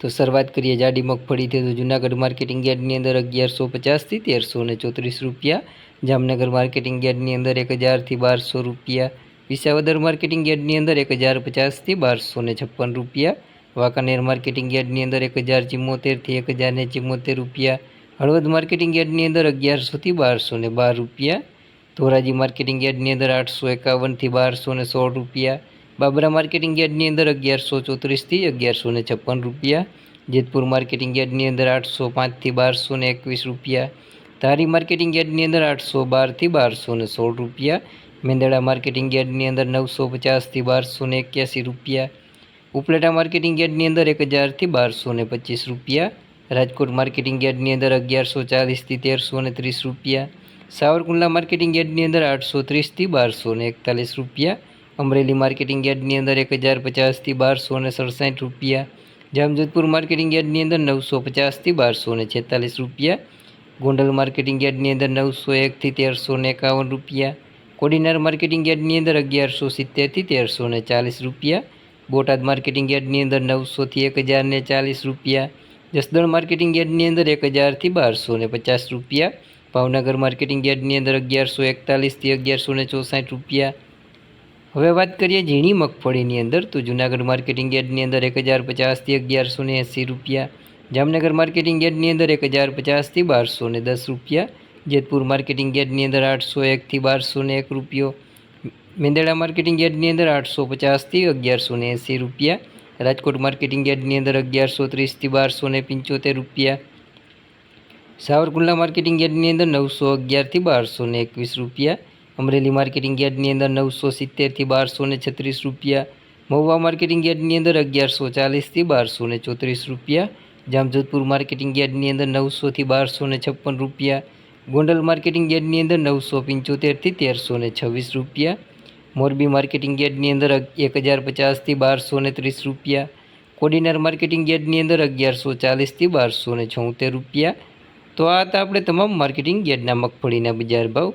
તો શરૂઆત કરીએ જાડી મગફળીથી તો જુનાગઢ માર્કેટિંગ યાર્ડની અંદર અગિયારસો પચાસથી તેરસો ને ચોત્રીસ રૂપિયા. જામનગર માર્કેટિંગ યાર્ડની અંદર એક હજારથી બારસો રૂપિયા. વિસાવદર માર્કેટિંગ યાર્ડની અંદર એક હજાર પચાસથી બારસો ને છપ્પન રૂપિયા. વાંકાનેર માર્કેટિંગ યાર્ડની અંદર એક હજાર ચિમ્મોતેરથી એક હજાર ને ચિમ્મોતેર રૂપિયા. હળવદ માર્કેટિંગ યાર્ડની અંદર અગિયારસોથી બારસો ને બાર રૂપિયા. ધોરાજી માર્કેટિંગ યાર્ડની અંદર આઠસો એકાવનથી બારસો ને સોળ રૂપિયા. બાબરા માર્કેટિંગ યાર્ડની અંદર અગિયારસો ચોત્રીસથી અગિયારસો ને છપ્પન રૂપિયા, જેતપુર માર્કેટિંગ યાર્ડની અંદર આઠસો પાંચથી બારસો ને એકવીસ રૂપિયા, ધારી માર્કેટિંગ યાર્ડની અંદર આઠસો બારથી બારસો ને સોળ રૂપિયા, મેંદડા માર્કેટિંગ યાર્ડની અંદર નવસો પચાસથી બારસો ને એક્યાસી રૂપિયા, ઉપલેટા માર્કેટિંગ યાર્ડની અંદર એક હજારથી બારસો ને પચીસ રૂપિયા, રાજકોટ માર્કેટિંગ યાર્ડની અંદર અગિયારસો ચાલીસથી તેરસો ને ત્રીસ રૂપિયા, સાવરકુંડલા માર્કેટિંગ યાર્ડની અંદર આઠસો ત્રીસથી બારસો ને એકતાલીસ રૂપિયા અમરેલી માર્કેટિંગ યાર્ડની અંદર એક હજાર પચાસથી બારસો ને સડસાઠ રૂપિયા. જામજોધપુર માર્કેટિંગ યાર્ડની અંદર નવસો પચાસથી બારસો ને છેતાલીસ રૂપિયા. ગોંડલ માર્કેટિંગ યાર્ડની અંદર નવસો એકથી તેરસો ને એકાવન રૂપિયા. કોડીનાર માર્કેટિંગ યાર્ડની અંદર અગિયારસો સિત્તેરથી તેરસો ને ચાલીસ રૂપિયા. બોટાદ માર્કેટિંગ યાર્ડની અંદર નવસોથી એક હજાર ને ચાલીસ રૂપિયા. જસદણ માર્કેટિંગ યાર્ડની અંદર એક હજારથી બારસો ને પચાસ રૂપિયા. ભાવનગર માર્કેટિંગ યાર્ડની અંદર અગિયારસો એકતાલીસથી અગિયારસો ને ચોસાઠ રૂપિયા. હવે વાત કરીએ ઝીણી મગફળીની અંદર. તો જૂનાગઢ માર્કેટિંગ યાર્ડની અંદર એક હજાર પચાસથી અગિયારસો ને એંસી રૂપિયા. જામનગર માર્કેટિંગ યાર્ડની અંદર એક હજાર પચાસથી બારસો ને દસ રૂપિયા. જેતપુર માર્કેટિંગ યાર્ડની અંદર આઠસો એકથી બારસો ને એક રૂપિયો. મેંદડા માર્કેટિંગ યાર્ડની અંદર આઠસો પચાસથી અગિયારસો ને એંસી રૂપિયા. રાજકોટ માર્કેટિંગ યાર્ડની અંદર અગિયારસો ત્રીસથી બારસો ને પંચોતેર રૂપિયા. સાવરકુંડલા માર્કેટિંગ યાર્ડની અંદર નવસો અગિયારથી બારસો ને એકવીસ રૂપિયા. અમરેલી માર્કેટિંગ યાર્ડની અંદર નવસો સિત્તેરથી બારસો ને છત્રીસ રૂપિયા, મહુવા માર્કેટિંગ યાર્ડની અંદર અગિયારસો ચાલીસથી બારસો ને ચોત્રીસ રૂપિયા, જામજોધપુર માર્કેટિંગ યાર્ડની અંદર નવસોથી બારસો ને છપ્પન રૂપિયા, ગોંડલ માર્કેટિંગ યાર્ડની અંદર નવસો પંચોતેરથી તેરસો ને છવ્વીસ રૂપિયા, મોરબી માર્કેટિંગ યાર્ડની અંદર એક હજાર પચાસથી બારસો ને ત્રીસ રૂપિયા, કોડીનાર માર્કેટિંગ યાર્ડની અંદર અગિયારસો ચાલીસથી બારસો ને છોતેર રૂપિયા. તો આ હતા આપણે તમામ માર્કેટિંગ યાર્ડના મગફળીના બજાર ભાવ.